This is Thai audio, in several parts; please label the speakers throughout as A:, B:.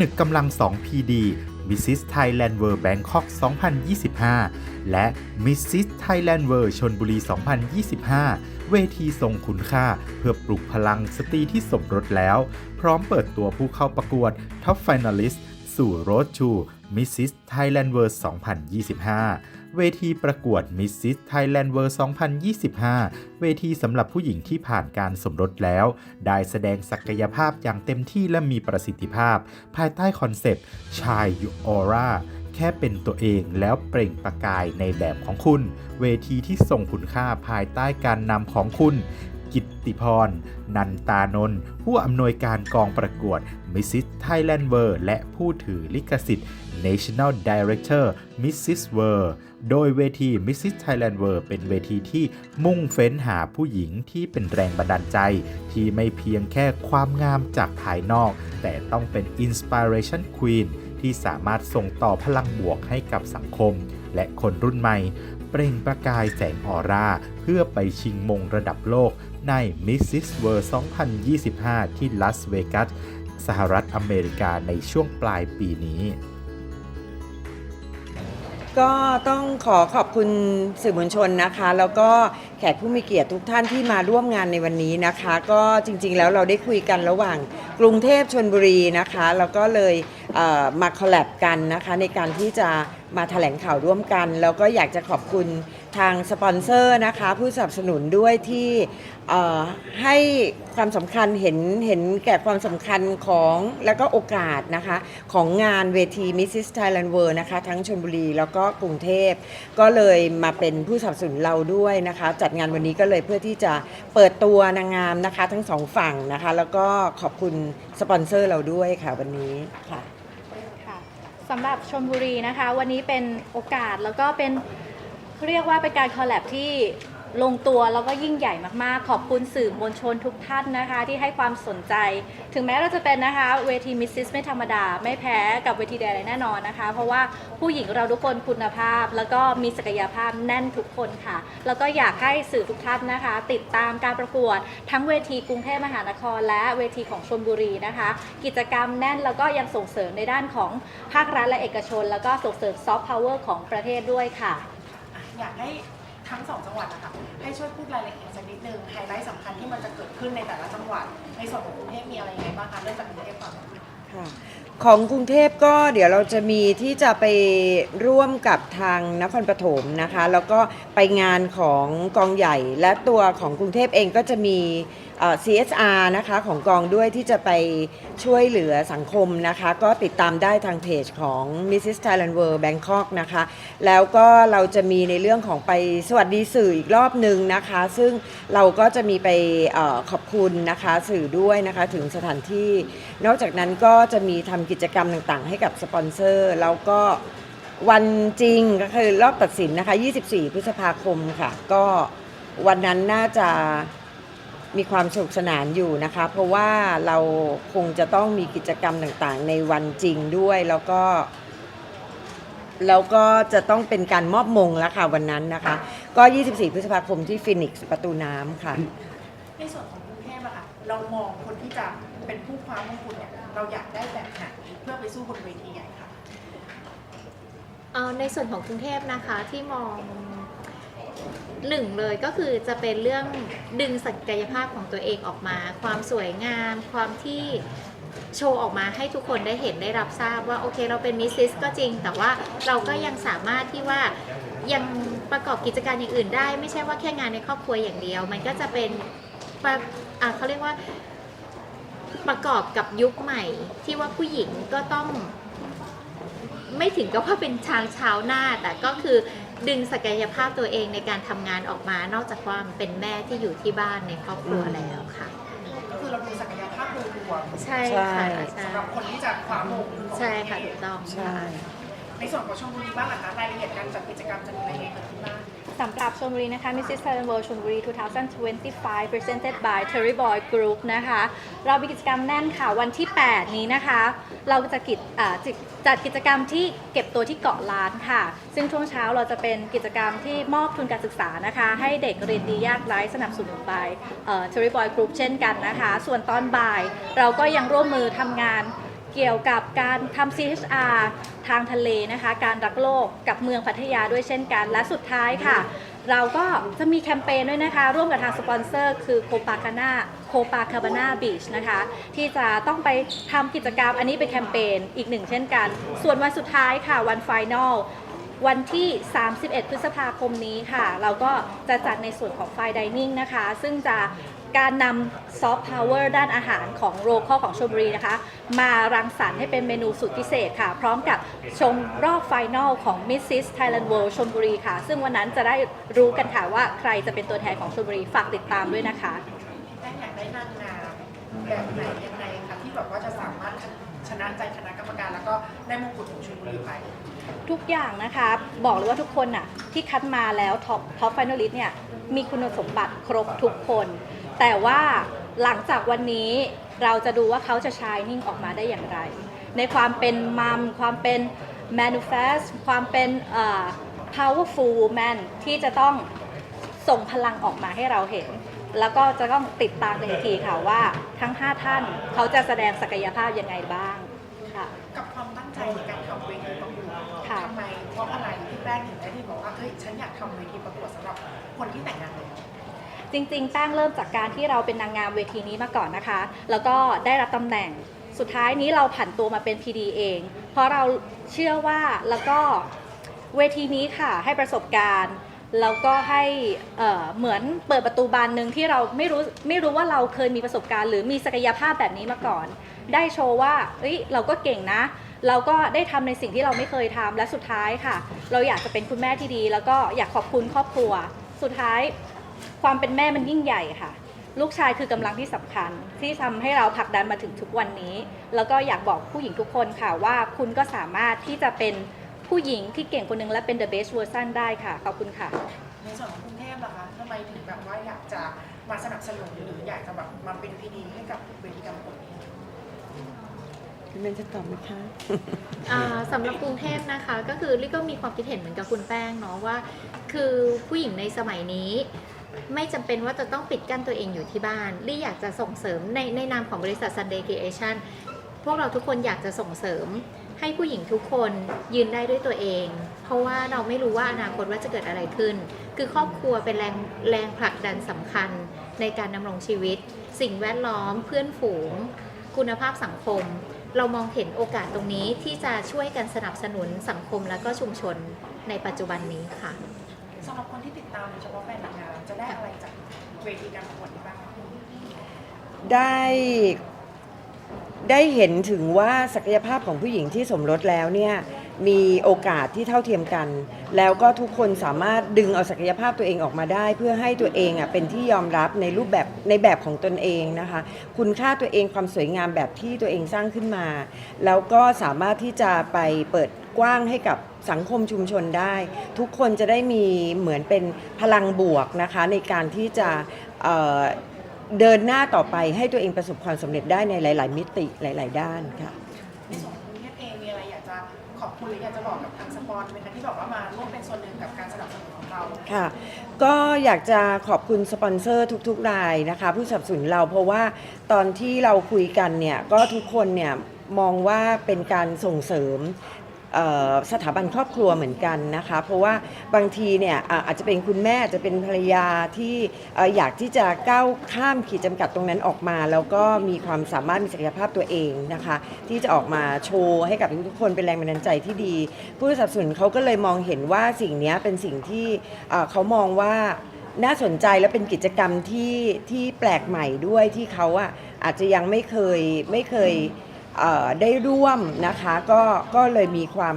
A: นึกกำลัง 2 PD Mrs. Thailand World Bangkok 2025 และ Mrs. Thailand World ชนบุรี 2025 เวทีทรงคุณค่าเพื่อปลุกพลังสตรีที่สมรสแล้ว พร้อมเปิดตัวผู้เข้าประกวด Top Finalist สู่ Road to Mrs. Thailand World 2025 เวทีประกวด Mrs. Thailand World 2025 เวทีสำหรับผู้หญิงที่ผ่านการสมรสแล้ว ได้แสดงศักยภาพอย่างเต็มที่และมีประสิทธิภาพ ภายใต้คอนเซปต์ชายยูออร่าแค่เป็นตัวเองแล้วเปล่งประกายในแบบของคุณ เวทีที่ทรงคุณค่าภายใต้การนำของคุณ กิตติพร นันตานนท์ผู้อำนวยการกองประกวด Mrs. Thailand World และผู้ถือลิขสิทธิ์ National Director Mrs. World โดยเวที Mrs. Thailand World เป็นเวทีที่มุ่งเฟ้นหาผู้หญิงที่เป็นแรงบันดาลใจ ที่ไม่เพียงแค่ความงามจากภายนอก แต่ต้องเป็น Inspiration Queen ที่สามารถส่งต่อพลังบวกให้กับสังคม และคนรุ่นใหม่ เปล่งประกายแสงออร่า เพื่อไปชิงมงระดับโลก ใน Mrs. World 2025 ที่ลาสเวกัสสหรัฐอเมริกาในช่วงปลายปีนี้
B: ก็ต้องขอขอบคุณสื่อมวลชนนะคะ แล้วก็แขกผู้มีเกียรติทุกท่านที่มาร่วมงานในวันนี้นะคะ ก็จริง ๆ แล้วเราได้คุยกันระหว่างกรุงเทพชนบุรีนะคะ แล้วก็เลยเมาคอลแลบกันนะคะ ในการที่จะมาแถลงข่าวร่วมกัน แล้วก็อยากจะขอบคุณ ทางสปอนเซอร์นะคะผู้สนับสนุนด้วยที่ให้ความสำคัญเห็นเห็นแก่ความสำคัญของแล้วก็โอกาสนะคะของงานเวที Mrs. Thailand World นะคะทั้งชลบุรีแล้วก็กรุงเทพ ก็เลยมาเป็นผู้สนับสนุนเราด้วยนะคะ จัดงานวันนี้ก็เลยเพื่อที่จะเปิดตัวนางงามนะคะทั้งสองฝั่งนะคะ แล้วก็ขอบคุณสปอนเซอร์เราด้วยค่ะวันนี้ค่ะ
C: สำหรับชลบุรีนะคะ วันนี้เป็นโอกาสแล้วก็เป็น เรียกว่าเป็นการคอลแลบที่ลงตัวแล้วก็ยิ่งใหญ่มากๆ ขอบคุณสื่อมวลชนทุกท่านนะคะ ที่ให้ความสนใจ ถึงแม้เราจะเป็นนะคะ เวทีมิสซิสไม่ธรรมดา ไม่แพ้กับเวทีใดๆแน่นอนนะคะ เพราะว่าผู้หญิงเราทุกคนคุณภาพ แล้วก็มีศักยภาพแน่นทุกคนค่ะ แล้วก็อยากให้สื่อทุกท่านนะคะ ติดตามการประกวด ทั้งเวทีกรุงเทพมหานคร และเวทีของชลบุรีนะคะ กิจกรรมแน่นแล้วก็ยังส่งเสริมในด้านของภาครัฐและเอกชน แล้วก็ส่งเสริมซอฟต์พาวเวอร์ของประเทศด้วยค่ะ
D: อยากให้ทั้งสองจังหวัดนะคะให้ช่วยพูดรายละเอียดสักนิดนึงไฮไลท์สำคัญที่มันจะเกิดขึ้นในแต่ละจังหวัดในส่วนของกรุงเทพมีอะไรยังไงบ้างคะเริ่มจากกรุงเทพก่อน
B: ค่ะ ของกรุงเทพก็เดี๋ยวเราจะมีที่จะไปร่วมกับทางนครปฐมนะคะ แล้วก็ไปงานของกองใหญ่ และตัวของกรุงเทพเองก็จะมี CSR นะคะของกองด้วยที่จะไปช่วยเหลือสังคมนะคะ ก็ติดตามได้ทางเพจของ Mrs. Thailand World Bangkok นะคะ แล้วก็เราจะมีในเรื่องของไปสวัสดีสื่ออีกรอบหนึ่งนะคะ ซึ่งเราก็จะมีไปอขอบคุณนะคะสื่อด้วยนะคะถึงสถานที่ นอกจากนั้นก็จะมีทำกิจกรรมต่างๆ ให้กับสปอนเซอร์ แล้วก็วันจริงก็คือรอบตัดสินนะคะ 24 พฤษภาคมค่ะ ก็วันนั้นน่าจะมีความสนุกสนานอยู่นะคะ เพราะว่าเราคงจะต้องมีกิจกรรมต่างๆ ในวันจริงด้วยแล้วก็ แล้วก็จะต้องเป็นการมอบมงแล้วค่ะวันนั้นนะคะ ก็ 24 พฤษภาคมที่ฟินิกส์ประตูน้ำค่ะ
D: ในส่วนของกรุงเทพอะค่ะ เรามองคนที่จะเป็นผู้คว้ามงกุฎเนี่ย เราอยากได้แบบไหนเพื่อไปสู้บนเวทีใหญ่ค่ะ
E: เอาในส่วนของกรุงเทพนะคะที่มองหนึ่งเลยก็คือจะเป็นเรื่องดึงศักยภาพของตัวเองออกมา ความสวยงาม ความที่โชว์ออกมาให้ทุกคนได้เห็นได้รับทราบว่าโอเคเราเป็นมิสซิสก็จริง แต่ว่าเราก็ยังสามารถที่ว่ายังประกอบกิจการอย่างอื่นได้ ไม่ใช่ว่าแค่งานในครอบครัวอย่างเดียว มันก็จะเป็นประเขาเรียกว่า ประกอบกับยุคใหม่ ที่ว่าผู้หญิงก็ต้อง ไม่ถึงกับว่าเป็นช้างเช้าหน้า แต่ก็คือดึงศักยภาพตัวเองในการทำงานออกมา นอกจากความเป็นแม่ที่อยู่ที่บ้านในครอบครัวแล้วค่ะ
D: ก็คือเราดูศักยภาพโดยรวม
E: ใช่
B: ใช่
E: ค่ะใช่
D: สำหรับคนที่จะคว้ามงของ
E: ใช่ค่ะถูกต้อง
B: ใช่
D: ในส่วนของชลบุรีบ้างล่ะคะรายละเอียดการจัดกิจกรรมจะมีอะไรเกิดขึ้นบ้าง
C: สำหรับชลบุรีนะคะ Mrs. Thailand World ชลบุรี 2025 presented by Terry Boy Group นะคะ เรามีกิจกรรมแน่นค่ะ วันที่ 8 นี้นะคะ เราจะกิจอ่าจิจัดกิจกรรมที่เก็บตัวที่เกาะล้านค่ะ ซึ่งช่วงเช้าเราจะเป็นกิจกรรมที่มอบทุนการศึกษานะคะ ให้เด็กเรียนดียากไร้สนับสนุนไปเอ่อ Terry Boy Group เช่นกันนะคะ ส่วนตอนบ่าย เราก็ยังร่วมมือทำงาน เกี่ยวกับการทำ CHR ทางทะเลนะคะ การรักโลกกับเมืองพัทยาด้วยเช่นกัน และสุดท้ายค่ะ เราก็จะมีแคมเปญด้วยนะคะ ร่วมกับทางสปอนเซอร์คือโคปาคานาโคปาคาบานาบีชนะคะ ที่จะต้องไปทำกิจกรรมอันนี้เป็นแคมเปญอีกหนึ่งเช่นกัน ส่วนวันสุดท้ายค่ะวันไฟนอล วันที่ 31 พฤษภาคมนี้ค่ะ เราก็จะจัดในส่วนของไฟดิเนิ่งนะคะ ซึ่งจะการนำซอฟต์พาวเวอร์ด้านอาหารของโรคอของชลบุรีนะคะ มารังสรรค์ให้เป็นเมนูสุดพิเศษค่ะ พร้อมกับชมรอบไฟนอลของ Mrs. Thailand World ชลบุรีค่ะ ซึ่งวันนั้นจะได้รู้กันค่ะว่าใครจะเป็นตัวแทนของชลบุรีฝากติดตามด้วยนะคะ
D: แป้งอยากได้นางงามแบบไหนยังไงคะที่แบบว่าจะสามารถชนะใจคณะกรรมการแล้วก็ได้มงกุฎของชลบุรีไป
C: ทุกอย่างนะคะ บอกเลยว่าทุกคนน่ะที่คัดมาแล้วท็อปท็อปฟิแนลิสเนี่ยมีคุณสมบัติครบทุกคน แต่ว่าหลังจากวันนี้เราจะดูว่าเขาจะชายนิ่งออกมาได้อย่างไร ในความเป็นมัมความเป็น manifest ความเป็นเอ่อ powerful woman ที่จะต้องส่งพลังออกมาให้เราเห็น แล้วก็จะต้องติดตามกันทีค่ะว่าทั้ง 5 ท่านเขาจะแสดงศักยภาพยังไงบ้าง ค่ะ
D: กับความตั้งใจในการทำเวทีประกวด
C: ค่ะ
D: ทำไมเพราะอะไรที่แป้งถึงได้ที่บอกว่าเฮ้ยฉันอยากทำเวทีประกวดสำหรับคนที่แต่งงานแล้ว
C: จริงๆ แป้งเริ่มจากการที่เราเป็นนางงามเวทีนี้มาก่อนนะคะ แล้วก็ได้รับตำแหน่ง สุดท้ายนี้เราผันตัวมาเป็น PD เอง เพราะเราเชื่อว่าแล้วก็เวทีนี้ค่ะ ให้ประสบการณ์ แล้วก็ให้เอ่อเหมือนเปิดประตูบานหนึ่งที่เราไม่รู้ไม่รู้ว่าเราเคยมีประสบการณ์ หรือมีศักยภาพแบบนี้มาก่อน ได้โชว์ว่าเอ้ยเราก็เก่งนะ เราก็ได้ทำในสิ่งที่เราไม่เคยทำและสุดท้ายค่ะ เราอยากจะเป็นคุณแม่ที่ดี แล้วก็อยากขอบคุณครอบครัว สุดท้าย ความเป็นแม่มันยิ่งใหญ่ค่ะ ลูกชายคือกำลังที่สำคัญ ที่ทำให้เราผลักดันมาถึงทุกวันนี้ แล้วก็อยากบอกผู้หญิงทุกคนค่ะว่าคุณก็สามารถที่จะเป็นผู้หญิงที่เก่งคนนึงและเป็น the best version ได้ค่ะ ขอบคุณค่ะ
D: ในส่วนของกรุงเทพล่ะคะทำไมถึงแบบว่าอยากจะมาสนับสนุนหรืออยากจะแบบมาเป็นพีดีให้กับเวทีการประกวด
B: เบนจะตอบไหมคะ
E: อ่าสำหรับกรุงเทพนะคะ ก็คือลี่ก็มีความคิดเห็นเหมือนกับคุณแป้งเนาะว่า คือผู้หญิงในสมัยนี้ ไม่จำเป็นว่าจะต้องปิดกั้นตัวเองอยู่ที่บ้านลี่อยากจะส่งเสริมในในนามของบริษัท Sunday Creation พวกเราทุกคนอยากจะส่งเสริม ให้ผู้หญิงทุกคนยืนได้ด้วยตัวเอง เพราะว่าเราไม่รู้ว่าอนาคตว่าจะเกิดอะไรขึ้น คือครอบครัวเป็นแรงแรงผลักดันสำคัญในการดำรงชีวิต สิ่งแวดล้อมเพื่อนฝูง คุณภาพสังคม เรามองเห็นโอกาสตรงนี้ที่จะช่วยกันสนับสนุนสังคมและก็ชุมชนในปัจจุบันนี้ค่ะ
D: สำหรับคนที่ติดตามโดยเฉพาะแฟนนางงามจะได้อะไรจากเวทีการประกวดนี้บ้าง
B: ได้ได้เห็นถึงว่าศักยภาพของผู้หญิงที่สมรสแล้วเนี่ย มีโอกาสที่เท่าเทียมกัน แล้วก็ทุกคนสามารถดึงเอาศักยภาพตัวเองออกมาได้ เพื่อให้ตัวเองอะเป็นที่ยอมรับในรูปแบบในแบบของตนเองนะคะ คุณค่าตัวเองความสวยงามแบบที่ตัวเองสร้างขึ้นมา แล้วก็สามารถที่จะไปเปิดกว้างให้กับสังคมชุมชนได้ ทุกคนจะได้มีเหมือนเป็นพลังบวกนะคะในการที่จะเเดินหน้าต่อไปให้ตัวเองประสบความสำเร็จได้ในหลาย ๆ มิติหลาย ๆ ด้านค่ะ
D: คุณหรืออยากจะบอกกับทางสปอนไหมคะที่บอกว่ามาร่วมเป็นส่วนหนึ่งกับการสนับสนุนของเรา
B: ค่ะ ก็อยากจะขอบคุณสปอนเซอร์ทุกๆรายนะคะ ผู้สนับสนุนเราเพราะว่าตอนที่เราคุยกันเนี่ยก็ทุกคนเนี่ยมองว่าเป็นการส่งเสริม สถาบันครอบครัวเหมือนกันนะคะ เพราะว่าบางทีเนี่ยอาจจะเป็นคุณแม่อาจจะเป็นภรรยาที่อยากที่จะก้าวข้ามขีดจำกัดตรงนั้นออกมา แล้วก็มีความสามารถมีศักยภาพตัวเองนะคะ ที่จะออกมาโชว์ให้กับทุกๆคนเป็นแรงบันดาลใจที่ดี ผู้สนับสนุนเขาก็เลยมองเห็นว่าสิ่งนี้เป็นสิ่งที่เอ่อเขามองว่าน่าสนใจและเป็นกิจกรรมที่ที่แปลกใหม่ด้วยที่เขาอะอาจจะยังไม่เคยไม่เคย เอ่อได้ร่วมนะคะก็ก็เลยมีความ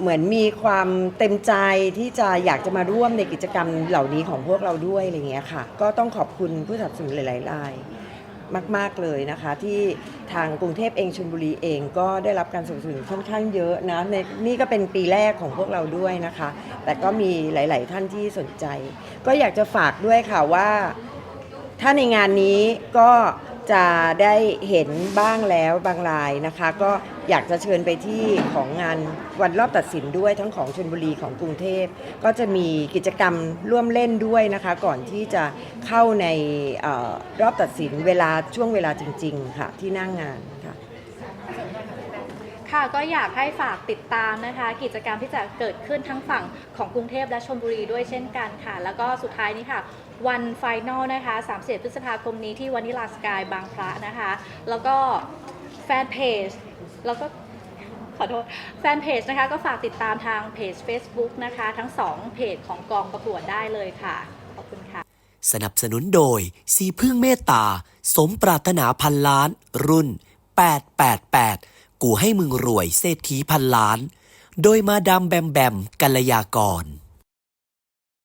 B: เหมือนมีความเต็มใจที่จะอยากจะมาร่วมในกิจกรรมเหล่านี้ของพวกเราด้วยอะไรเงี้ยค่ะ ก็ต้องขอบคุณผู้สนับสนุนหลายๆรายมาก ๆ เลยนะคะ ที่ทางกรุงเทพเองชลบุรีเองก็ได้รับการสนับสนุนค่อนข้างเยอะนะในนี่ก็เป็นปีแรกของพวกเราด้วยนะคะ แต่ก็มีหลาย ๆ ท่านที่สนใจ ก็อยากจะฝากด้วยค่ะว่า ถ้าในงานนี้ก็ จะได้เห็นบ้างแล้วบางรายนะคะ ก็อยากจะเชิญไปที่ของงานวันรอบตัดสินด้วยทั้งของชนบุรีของกรุงเทพ ก็จะมีกิจกรรมร่วมเล่นด้วยนะคะ ก่อนที่จะเข้าในออรอบตัดสินเวลาช่วงเวลาจริง ๆ ค่ะ ที่นั่งงาน
C: ค่ะก็อยากให้ฝากติดตามนะคะ กิจกรรมที่จะเกิดขึ้นทั้งฝั่งของกรุงเทพและชลบุรีด้วยเช่นกันค่ะ แล้วก็สุดท้ายนี้ค่ะวันไฟนอลนะคะ31พฤษภาคมนี้ที่วานิลาสกายบางพระนะคะ แล้วก็แฟนเพจแล้วก็ขอโทษแฟนเพจนะคะก็ฝากติดตามทางเพจ Facebook นะคะ ทั้ง 2 เพจของกองประกวดได้เลยค่ะ ขอบคุณค่ะ
F: สนับสนุนโดย สีพึ่งเมตตา สมปรารถนาพันล้าน รุ่น 888 กูให้มึงรวยเศรษฐีพันล้าน โดยมาดามแบมแบมกัลยากร